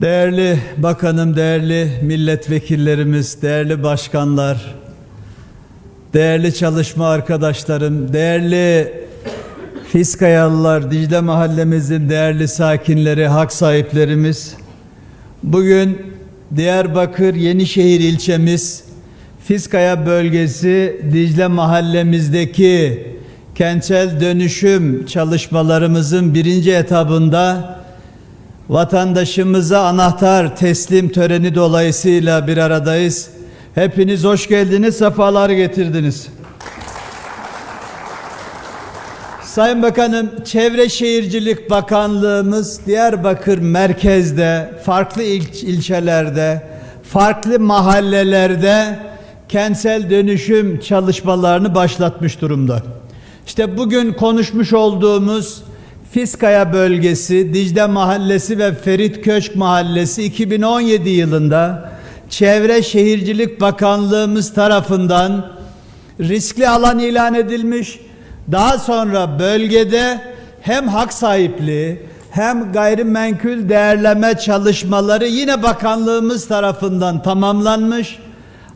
Değerli bakanım, değerli milletvekillerimiz, değerli başkanlar, değerli çalışma arkadaşlarım, değerli Fiskayalılar, Dicle mahallemizin değerli sakinleri, hak sahiplerimiz. Bugün Diyarbakır Yenişehir ilçemiz Fiskaya bölgesi Dicle mahallemizdeki kentsel dönüşüm çalışmalarımızın birinci etabında vatandaşımıza anahtar teslim töreni dolayısıyla bir aradayız. Hepiniz hoş geldiniz, sefalar getirdiniz. Sayın Bakanım, Çevre Şehircilik Bakanlığımız Diyarbakır merkezde, farklı il- ilçelerde, farklı mahallelerde kentsel dönüşüm çalışmalarını başlatmış durumda. İşte bugün konuşmuş olduğumuz Fiskaya bölgesi, Dicle Mahallesi ve Ferit Köşk Mahallesi 2017 yılında Çevre Şehircilik Bakanlığımız tarafından riskli alan ilan edilmiş. Daha sonra bölgede hem hak sahipliği hem gayrimenkul değerleme çalışmaları yine bakanlığımız tarafından tamamlanmış.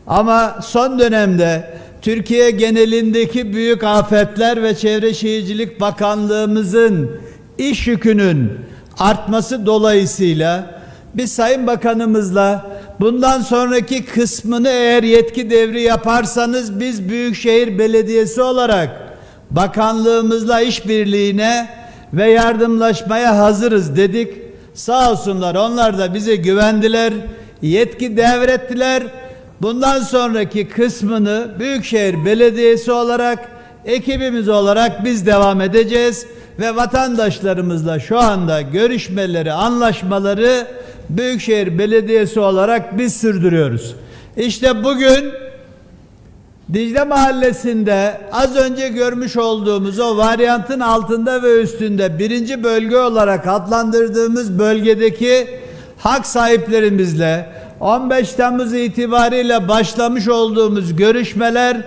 Ama son dönemde Türkiye genelindeki büyük afetler ve Çevre Şehircilik Bakanlığımızın iş yükünün artması dolayısıyla biz Sayın Bakanımızla bundan sonraki kısmını eğer yetki devri yaparsanız biz Büyükşehir Belediyesi olarak bakanlığımızla işbirliğine ve yardımlaşmaya hazırız dedik. Sağ olsunlar onlar da bize güvendiler, yetki devrettiler. Bundan sonraki kısmını Büyükşehir Belediyesi olarak ekibimiz olarak biz devam edeceğiz ve vatandaşlarımızla şu anda görüşmeleri, anlaşmaları Büyükşehir Belediyesi olarak biz sürdürüyoruz. İşte bugün Dicle Mahallesi'nde az önce görmüş olduğumuz o varyantın altında ve üstünde birinci bölge olarak adlandırdığımız bölgedeki hak sahiplerimizle 15 Temmuz itibariyle başlamış olduğumuz görüşmeler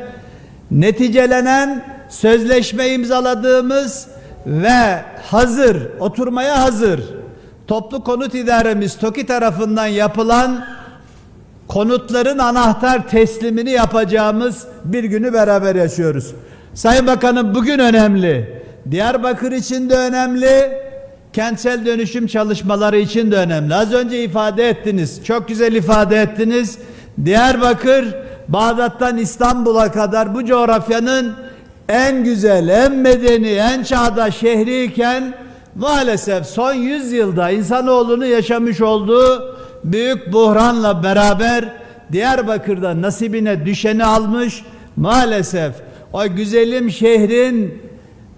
neticelenen sözleşme imzaladığımız ve hazır, oturmaya hazır toplu konut idaremiz TOKİ tarafından yapılan konutların anahtar teslimini yapacağımız bir günü beraber yaşıyoruz. Sayın Bakanım bugün önemli. Diyarbakır için de önemli. Kentsel dönüşüm çalışmaları için de önemli. Az önce ifade ettiniz. Çok güzel ifade ettiniz. Diyarbakır Bağdat'tan İstanbul'a kadar bu coğrafyanın en güzel, en medeni, en çağdaş şehriyken maalesef son 100 yılda insanoğlunu yaşamış olduğu büyük buhranla beraber Diyarbakır'da nasibine düşeni almış. Maalesef o güzelim şehrin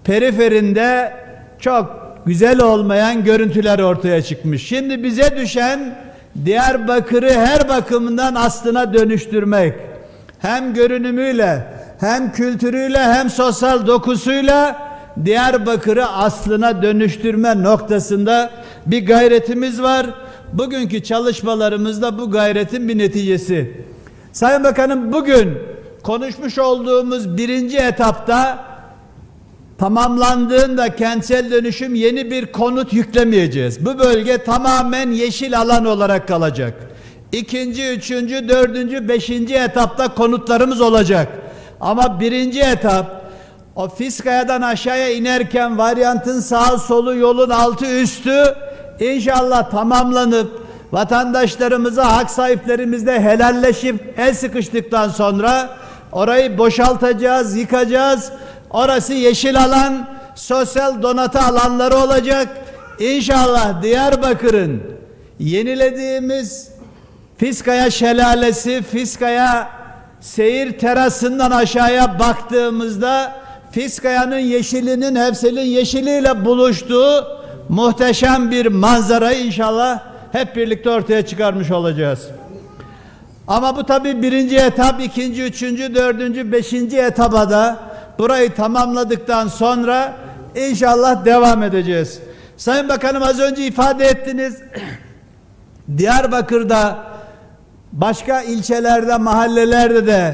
periferinde çok güzel olmayan görüntüler ortaya çıkmış. Şimdi bize düşen Diyarbakır'ı her bakımından aslına dönüştürmek. Hem görünümüyle, hem kültürüyle, hem sosyal dokusuyla Diyarbakır'ı aslına dönüştürme noktasında bir gayretimiz var. Bugünkü çalışmalarımızda bu gayretin bir neticesi. Sayın Bakanım bugün konuşmuş olduğumuz birinci etapta tamamlandığında kentsel dönüşüm yeni bir konut yüklemeyeceğiz. Bu bölge tamamen yeşil alan olarak kalacak. İkinci, üçüncü, dördüncü, beşinci etapta konutlarımız olacak. Ama birinci etap o Fiskaya'dan aşağıya inerken varyantın sağ solu yolun altı üstü inşallah tamamlanıp vatandaşlarımıza hak sahiplerimizle helalleşip el sıkıştıktan sonra orayı boşaltacağız, yıkacağız. Orası yeşil alan, sosyal donatı alanları olacak. İnşallah Diyarbakır'ın yenilediğimiz Fiskaya Şelalesi, Fiskaya seyir terasından aşağıya baktığımızda Fiskaya'nın yeşilinin Hefsel'in yeşiliyle buluştuğu muhteşem bir manzarayı inşallah hep birlikte ortaya çıkarmış olacağız. Ama bu tabi birinci etap, ikinci, üçüncü, dördüncü, beşinci etaba da burayı tamamladıktan sonra inşallah devam edeceğiz. Sayın Bakanım az önce ifade ettiniz. Diyarbakır'da başka ilçelerde, mahallelerde de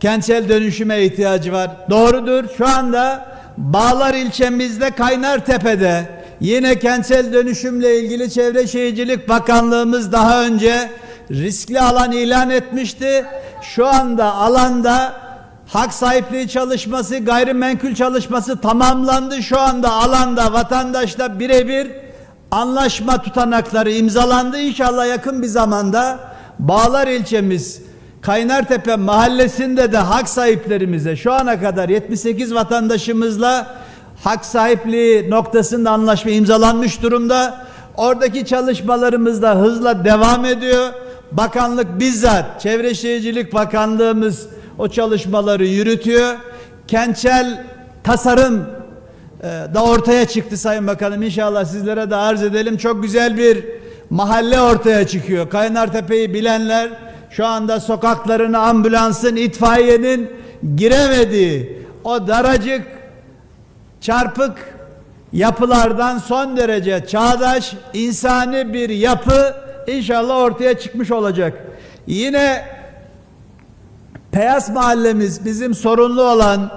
kentsel dönüşüme ihtiyacı var. Doğrudur. Şu anda Bağlar ilçemizde Kaynartepe'de yine kentsel dönüşümle ilgili Çevre Şehircilik Bakanlığımız daha önce riskli alan ilan etmişti. Şu anda alanda hak sahipliği çalışması, gayrimenkul çalışması tamamlandı. Şu anda alanda vatandaşla birebir anlaşma tutanakları imzalandı. İnşallah yakın bir zamanda Bağlar ilçemiz Kaynartepe mahallesinde de hak sahiplerimize şu ana kadar 78 vatandaşımızla hak sahipliği noktasında anlaşma imzalanmış durumda. Oradaki çalışmalarımız da hızla devam ediyor. Bakanlık bizzat Çevre Şehircilik Bakanlığımız o çalışmaları yürütüyor. Kentsel tasarım e, da ortaya çıktı Sayın Bakanım. İnşallah sizlere de arz edelim. Çok güzel bir mahalle ortaya çıkıyor. Kaynartepe'yi bilenler şu anda sokaklarını ambulansın, itfaiyenin giremediği o daracık çarpık yapılardan son derece çağdaş, insani bir yapı inşallah ortaya çıkmış olacak. Yine Peyas mahallemiz bizim sorunlu olan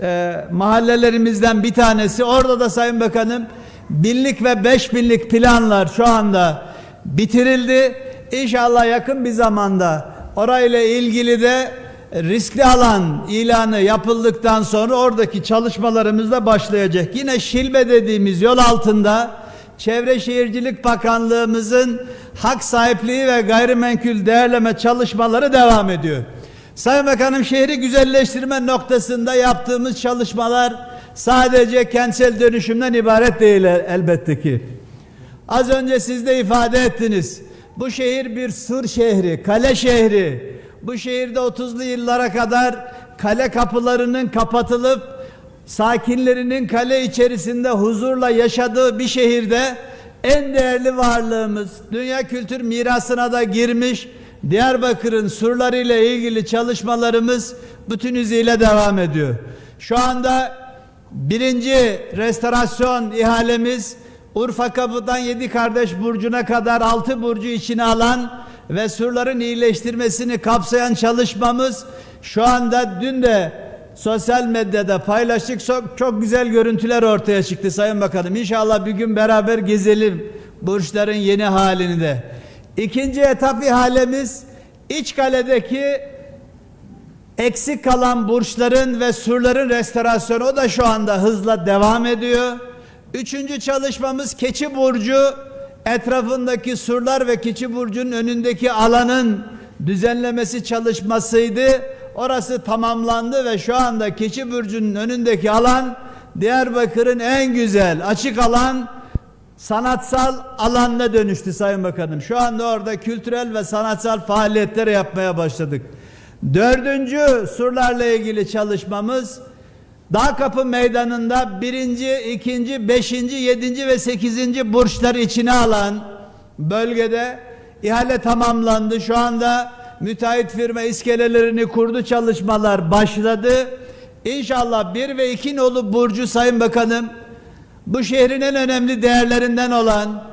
e, mahallelerimizden bir tanesi. Orada da Sayın Bakanım binlik ve beş binlik planlar şu anda bitirildi. İnşallah yakın bir zamanda orayla ilgili de riskli alan ilanı yapıldıktan sonra oradaki çalışmalarımız da başlayacak. Yine Şilbe dediğimiz yol altında Çevre Şehircilik Bakanlığımızın hak sahipliği ve gayrimenkul değerleme çalışmaları devam ediyor. Sayın Bakanım şehri güzelleştirme noktasında yaptığımız çalışmalar sadece kentsel dönüşümden ibaret değil elbette ki. Az önce siz de ifade ettiniz. Bu şehir bir sur şehri, kale şehri. Bu şehirde 30'lu yıllara kadar kale kapılarının kapatılıp sakinlerinin kale içerisinde huzurla yaşadığı bir şehirde en değerli varlığımız dünya kültür mirasına da girmiş Diyarbakır'ın surlarıyla ilgili çalışmalarımız bütün hızıyla devam ediyor. Şu anda birinci restorasyon ihalemiz Urfa Kapı'dan Yedi Kardeş Burcu'na kadar altı burcu içine alan ve surların iyileştirmesini kapsayan çalışmamız şu anda dün de sosyal medyada paylaştık. Çok, çok güzel görüntüler ortaya çıktı Sayın Bakanım. İnşallah bir gün beraber gezelim burçların yeni halini de. İkinci etap ihalemiz İçkale'deki eksik kalan burçların ve surların restorasyonu o da şu anda hızla devam ediyor. Üçüncü çalışmamız Keçi Burcu etrafındaki surlar ve Keçi Burcu'nun önündeki alanın düzenlemesi çalışmasıydı. Orası tamamlandı ve şu anda Keçi Burcu'nun önündeki alan Diyarbakır'ın en güzel açık alan sanatsal alanına dönüştü Sayın Bakanım. Şu anda orada kültürel ve sanatsal faaliyetler yapmaya başladık. Dördüncü surlarla ilgili çalışmamız Dağ Kapı Meydanı'nda birinci, ikinci, beşinci, yedinci ve sekizinci burçları içine alan bölgede ihale tamamlandı. Şu anda müteahhit firma iskelelerini kurdu çalışmalar başladı. İnşallah bir ve iki nolu burcu Sayın Bakanım bu şehrin en önemli değerlerinden olan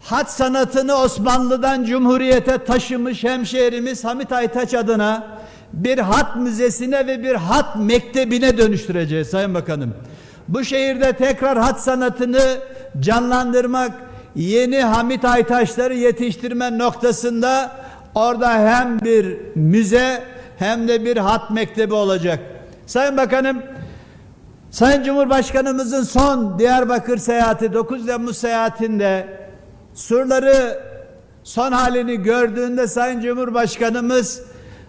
hat sanatını Osmanlı'dan Cumhuriyete taşımış hemşehrimiz Hamit Aytaç adına bir hat müzesine ve bir hat mektebine dönüştüreceğiz Sayın Bakanım. Bu şehirde tekrar hat sanatını canlandırmak, yeni Hamit Aytaşları yetiştirme noktasında orada hem bir müze hem de bir hat mektebi olacak. Sayın Bakanım, Sayın Cumhurbaşkanımızın son Diyarbakır seyahati 9 Temmuz seyahatinde surları son halini gördüğünde Sayın Cumhurbaşkanımız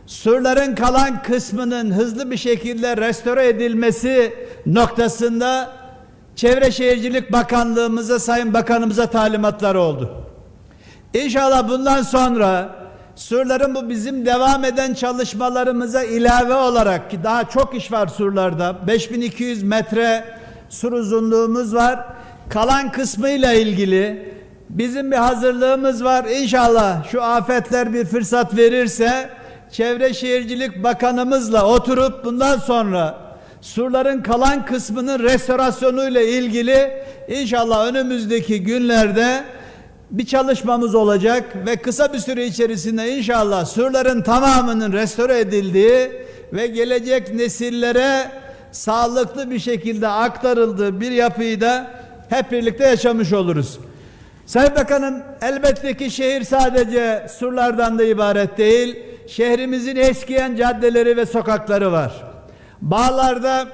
surların kalan kısmının hızlı bir şekilde restore edilmesi noktasında Çevre Şehircilik Bakanlığımıza Sayın Bakanımıza talimatlar oldu. İnşallah bundan sonra surların bu bizim devam eden çalışmalarımıza ilave olarak ki daha çok iş var surlarda 5200 metre sur uzunluğumuz var. Kalan kısmıyla ilgili bizim bir hazırlığımız var. İnşallah şu afetler bir fırsat verirse Çevre Şehircilik Bakanımızla oturup bundan sonra surların kalan kısmının restorasyonuyla ilgili inşallah önümüzdeki günlerde bir çalışmamız olacak ve kısa bir süre içerisinde inşallah surların tamamının restore edildiği ve gelecek nesillere sağlıklı bir şekilde aktarıldığı bir yapıyı da hep birlikte yaşamış oluruz. Sayın Bakanım elbette ki şehir sadece surlardan da ibaret değil. Şehrimizin eskiyen caddeleri ve sokakları var. Bağlarda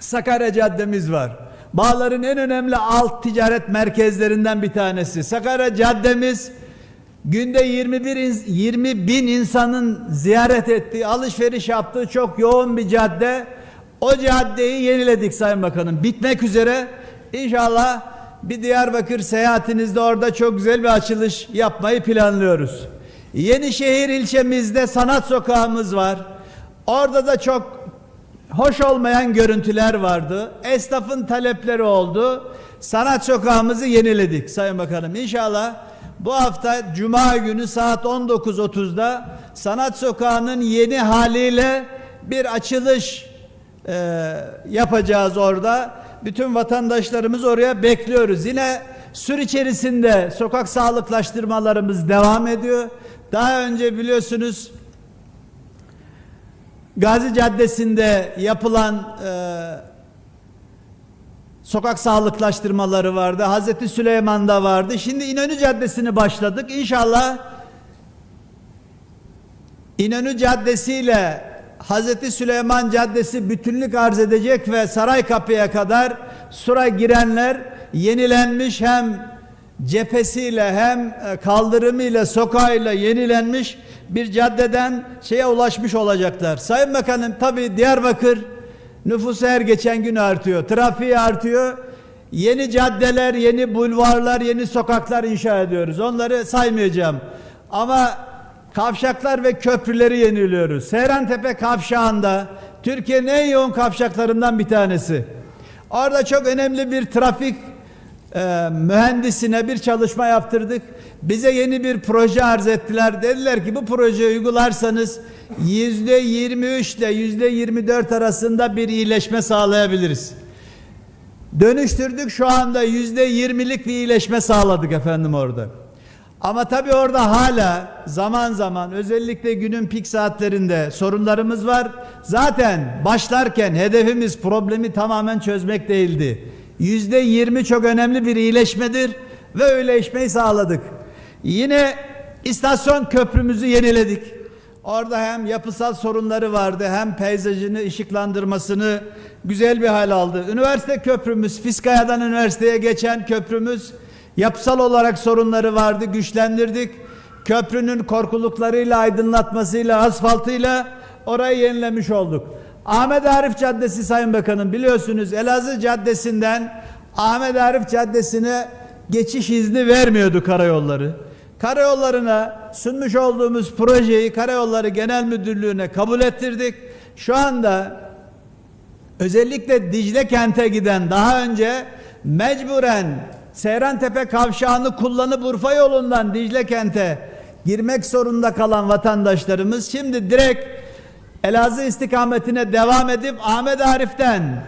Sakarya Caddemiz var. Bağların en önemli alt ticaret merkezlerinden bir tanesi. Sakarya Caddemiz günde 21 ins- 20 bin insanın ziyaret ettiği, alışveriş yaptığı çok yoğun bir cadde. O caddeyi yeniledik Sayın Bakanım. Bitmek üzere. İnşallah bir Diyarbakır seyahatinizde orada çok güzel bir açılış yapmayı planlıyoruz. Yenişehir ilçemizde sanat sokağımız var. Orada da çok hoş olmayan görüntüler vardı. Esnafın talepleri oldu. Sanat sokağımızı yeniledik Sayın Bakanım. İnşallah bu hafta Cuma günü saat 19.30'da Sanat Sokağı'nın yeni haliyle bir açılış e, yapacağız orada. Bütün vatandaşlarımız oraya bekliyoruz. Yine sür içerisinde sokak sağlıklaştırmalarımız devam ediyor. Daha önce biliyorsunuz Gazi Caddesi'nde yapılan e, sokak sağlıklaştırmaları vardı. Hazreti Süleyman'da vardı. Şimdi İnönü Caddesi'ni başladık. İnşallah İnönü Caddesi ile Hazreti Süleyman Caddesi bütünlük arz edecek ve Saraykapı'ya kadar sura girenler yenilenmiş hem cephesiyle hem e, kaldırımıyla sokağıyla yenilenmiş bir caddeden şeye ulaşmış olacaklar. Sayın Bakanım tabi Diyarbakır nüfusu her geçen gün artıyor. Trafiği artıyor. Yeni caddeler, yeni bulvarlar, yeni sokaklar inşa ediyoruz. Onları saymayacağım. Ama kavşaklar ve köprüleri yeniliyoruz. Seyrantepe kavşağında Türkiye'nin en yoğun kavşaklarından bir tanesi. Orada çok önemli bir trafik e, mühendisine bir çalışma yaptırdık. Bize yeni bir proje arz ettiler. Dediler ki bu projeyi uygularsanız yüzde 23 ile yüzde 24 arasında bir iyileşme sağlayabiliriz. Dönüştürdük şu anda yüzde 20'lik bir iyileşme sağladık efendim orada. Ama tabii orada hala zaman zaman özellikle günün pik saatlerinde sorunlarımız var. Zaten başlarken hedefimiz problemi tamamen çözmek değildi. Yüzde yirmi çok önemli bir iyileşmedir ve iyileşmeyi sağladık. Yine istasyon köprümüzü yeniledik. Orada hem yapısal sorunları vardı hem peyzajını, ışıklandırmasını güzel bir hal aldı. Üniversite köprümüz, Fiskaya'dan üniversiteye geçen köprümüz yapısal olarak sorunları vardı, güçlendirdik. Köprünün korkuluklarıyla, aydınlatmasıyla, asfaltıyla orayı yenilemiş olduk. Ahmet Arif Caddesi Sayın Bakanım biliyorsunuz Elazığ Caddesi'nden Ahmet Arif Caddesi'ne geçiş izni vermiyordu karayolları. Karayollarına sunmuş olduğumuz projeyi Karayolları Genel Müdürlüğü'ne kabul ettirdik. Şu anda özellikle Dicle kente giden daha önce mecburen Seyrantepe kavşağını kullanıp Urfa yolundan Dicle kente girmek zorunda kalan vatandaşlarımız şimdi direkt Elazığ istikametine devam edip Ahmet Arif'ten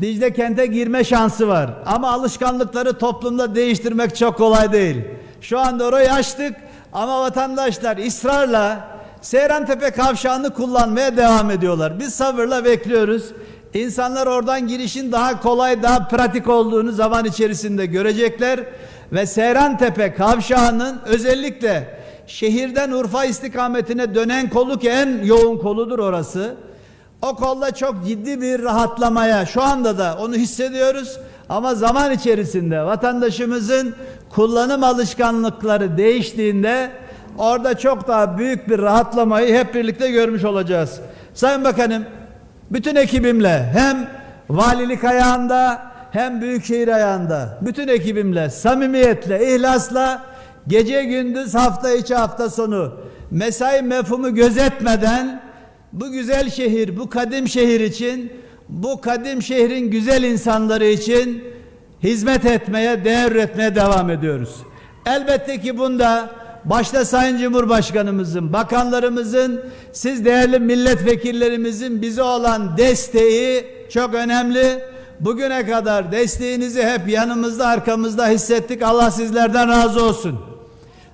Dicle kente girme şansı var. Ama alışkanlıkları toplumda değiştirmek çok kolay değil. Şu anda orayı açtık ama vatandaşlar ısrarla Seyrantepe kavşağını kullanmaya devam ediyorlar. Biz sabırla bekliyoruz. İnsanlar oradan girişin daha kolay, daha pratik olduğunu zaman içerisinde görecekler ve Seyrantepe kavşağının özellikle şehirden Urfa istikametine dönen kolu ki en yoğun koludur orası. O kolla çok ciddi bir rahatlamaya şu anda da onu hissediyoruz ama zaman içerisinde vatandaşımızın kullanım alışkanlıkları değiştiğinde orada çok daha büyük bir rahatlamayı hep birlikte görmüş olacağız. Sayın Bakanım bütün ekibimle hem valilik ayağında hem büyükşehir ayağında bütün ekibimle samimiyetle ihlasla gece gündüz hafta içi hafta sonu mesai mefhumu gözetmeden bu güzel şehir, bu kadim şehir için, bu kadim şehrin güzel insanları için hizmet etmeye, değer üretmeye devam ediyoruz. Elbette ki bunda başta Sayın Cumhurbaşkanımızın, bakanlarımızın, siz değerli milletvekillerimizin bize olan desteği çok önemli. Bugüne kadar desteğinizi hep yanımızda, arkamızda hissettik. Allah sizlerden razı olsun.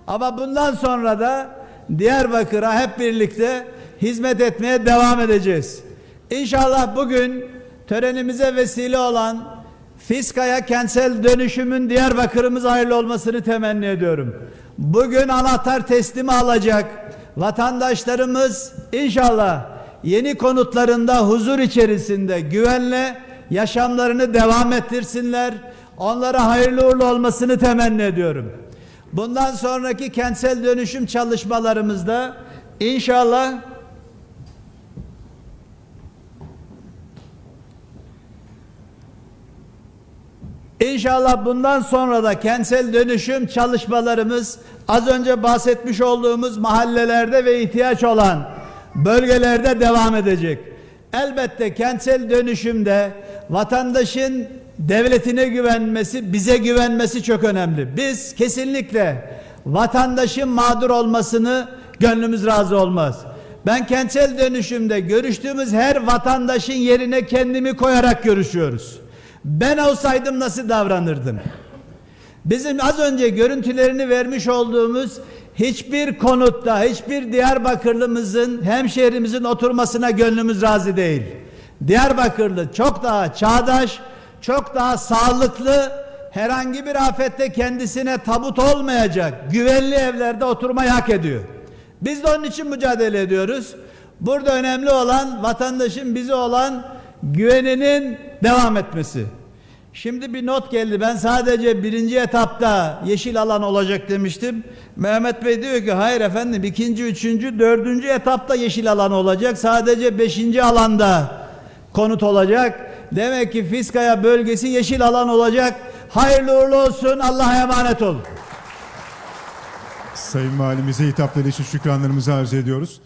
Ama bundan sonra da Diyarbakır'a hep birlikte hizmet etmeye devam edeceğiz. İnşallah bugün törenimize vesile olan Fiskaya kentsel dönüşümün Diyarbakır'ımız hayırlı olmasını temenni ediyorum. Bugün anahtar teslimi alacak vatandaşlarımız inşallah yeni konutlarında huzur içerisinde güvenle yaşamlarını devam ettirsinler. Onlara hayırlı uğurlu olmasını temenni ediyorum. Bundan sonraki kentsel dönüşüm çalışmalarımızda inşallah İnşallah bundan sonra da kentsel dönüşüm çalışmalarımız az önce bahsetmiş olduğumuz mahallelerde ve ihtiyaç olan bölgelerde devam edecek. Elbette kentsel dönüşümde vatandaşın devletine güvenmesi, bize güvenmesi çok önemli. Biz kesinlikle vatandaşın mağdur olmasını gönlümüz razı olmaz. Ben kentsel dönüşümde görüştüğümüz her vatandaşın yerine kendimi koyarak görüşüyoruz. Ben olsaydım nasıl davranırdım? Bizim az önce görüntülerini vermiş olduğumuz hiçbir konutta, hiçbir Diyarbakırlımızın, hemşehrimizin oturmasına gönlümüz razı değil. Diyarbakırlı çok daha çağdaş, çok daha sağlıklı, herhangi bir afette kendisine tabut olmayacak güvenli evlerde oturmayı hak ediyor. Biz de onun için mücadele ediyoruz. Burada önemli olan vatandaşın bize olan güveninin devam etmesi. Şimdi bir not geldi. Ben sadece birinci etapta yeşil alan olacak demiştim. Mehmet Bey diyor ki hayır efendim ikinci, üçüncü, dördüncü etapta yeşil alan olacak. Sadece beşinci alanda konut olacak. Demek ki Fiskaya bölgesi yeşil alan olacak. Hayırlı uğurlu olsun. Allah'a emanet olun. Sayın Valimize hitapları için şükranlarımızı arz ediyoruz.